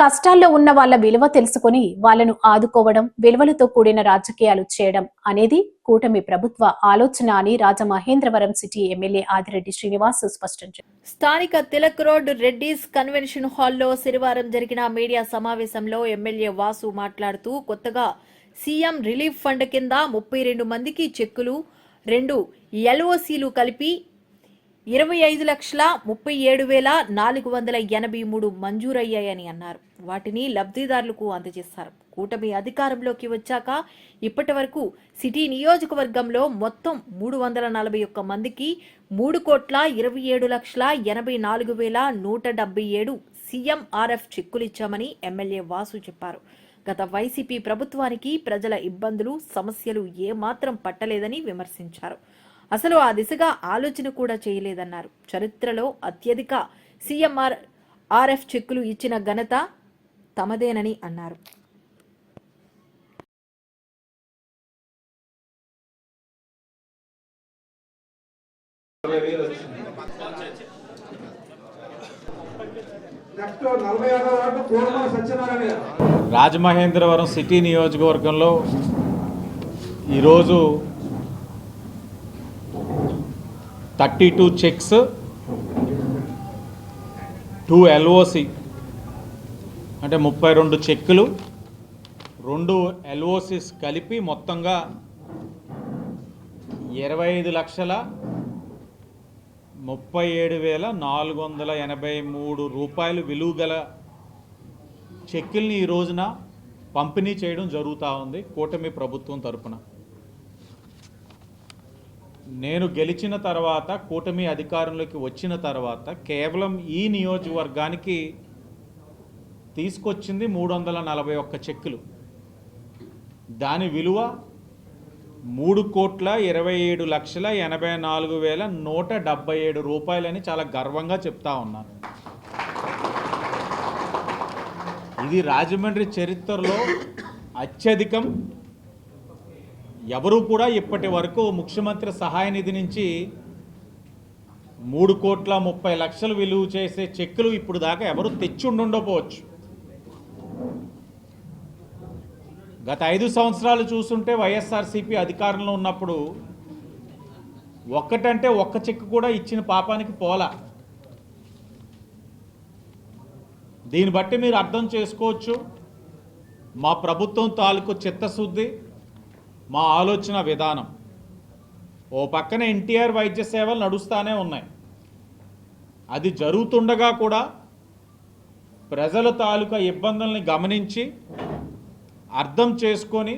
కష్టాల్లో ఉన్న వాళ్ళ విలువ తెలుసుకొని వాళ్ళను ఆదుకోవడం విలువలతో కూడిన రాజకీయాలు చేయడం అనేది కూటమి ప్రభుత్వ ఆలోచన అని రాజమహేంద్రవరం సిటీ ఎమ్మెల్యే ఆదిరెడ్డి శ్రీనివాస్ స్పష్టం చేశారు స్థానిక తిలక్ రోడ్ రెడ్డిస్ కన్వెన్షన్ హాల్లో శనివారం జరిగిన మీడియా సమావేశంలో ఎమ్మెల్యే వాసు మాట్లాడుతూ కొత్తగా సీఎం రిలీఫ్ ఫండ్ కింద ముప్పై రెండు మందికి చెక్కులు రెండు ఎల్ఓసీలు కలిపి ఇరవై ఐదు లక్షల ముప్పై ఏడు వేల నాలుగు వందల ఎనభై మూడు మంజూరయ్యాయని అన్నారు. వాటిని లబ్ధిదారులకు అందజేస్తారు. కూటమి అధికారంలోకి వచ్చాక ఇప్పటి వరకు సిటీ నియోజకవర్గంలో మొత్తం మూడు వందల నలభై ఒక్క మందికి మూడు కోట్ల ఇరవై ఏడు లక్షల ఎనభై నాలుగు వేల నూట డెబ్బై ఏడు సీఎంఆర్ఎఫ్ చెక్కులిచ్చామని ఎమ్మెల్యే వాసు చెప్పారు. గత వైసీపీ ప్రభుత్వానికి ప్రజల ఇబ్బందులు సమస్యలు ఏమాత్రం పట్టలేదని విమర్శించారు. అసలు ఆ దిశగా ఆలోచన కూడా చేయలేదన్నారు. చరిత్రలో అత్యధిక సీఎంఆర్ ఆర్ఎఫ్ చెక్కులు ఇచ్చిన ఘనత తమదేనని అన్నారు. రాజమహేంద్రవరం సిటీ నియోజకవర్గంలో ఈరోజు thirty two cheques two LOC అంటే ముప్పై రెండు చెక్కులు రెండు ఎల్ఓసిస్ కలిపి మొత్తంగా ఇరవై ఐదు లక్షల ముప్పై ఏడు వేల నాలుగు వందల ఎనభై మూడు రూపాయలు విలువ గల చెక్కుల్ని ఈ రోజున పంపిణీ చేయడం జరుగుతూ ఉంది కూటమి ప్రభుత్వం తరపున. నేను గెలిచిన తర్వాత కూటమి అధికారంలోకి వచ్చిన తర్వాత కేవలం ఈ నియోజకవర్గానికి తీసుకొచ్చింది మూడు వందల నలభై ఒక్క చెక్కులు. దాని విలువ మూడు కోట్ల ఇరవై ఏడు లక్షల ఎనభై నాలుగు వేల నూట డెబ్బై ఏడు రూపాయలని చాలా గర్వంగా చెప్తా ఉన్నాను. ఇది రాజమండ్రి చరిత్రలో అత్యధికం ఎవరూ కూడా ఇప్పటి వరకు ముఖ్యమంత్రి సహాయ నిధి నుంచి మూడు కోట్ల ముప్పై లక్షలు విలువ చేసే చెక్కులు ఇప్పుడు దాకా ఎవరు తెచ్చి ఉండుండకపోవచ్చు. గత ఐదు సంవత్సరాలు చూస్తుంటే వైఎస్ఆర్సీపీ అధికారంలో ఉన్నప్పుడు ఒక్కటంటే ఒక్క చెక్కు కూడా ఇచ్చిన పాపానికి పోలా. దీన్ని బట్టి మీరు అర్థం చేసుకోవచ్చు. మా ప్రభుత్వం తాలూకు చిత్తశుద్ధి. మా ఆలోచన విధానం. ఓ పక్కన ఎన్టీఆర్ వైద్య సేవలు నడుస్తూనే ఉన్నాయి. అది జరుగుతుండగా కూడా ప్రజల తాలూకా ఇబ్బందుల్ని గమనించి అర్థం చేసుకొని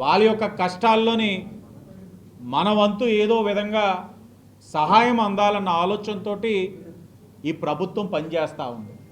వాళ్ళ యొక్క కష్టాల్లోని మన వంతు ఏదో విధంగా సహాయం అందాలన్న ఆలోచనతోటి ఈ ప్రభుత్వం పనిచేస్తూ ఉంది.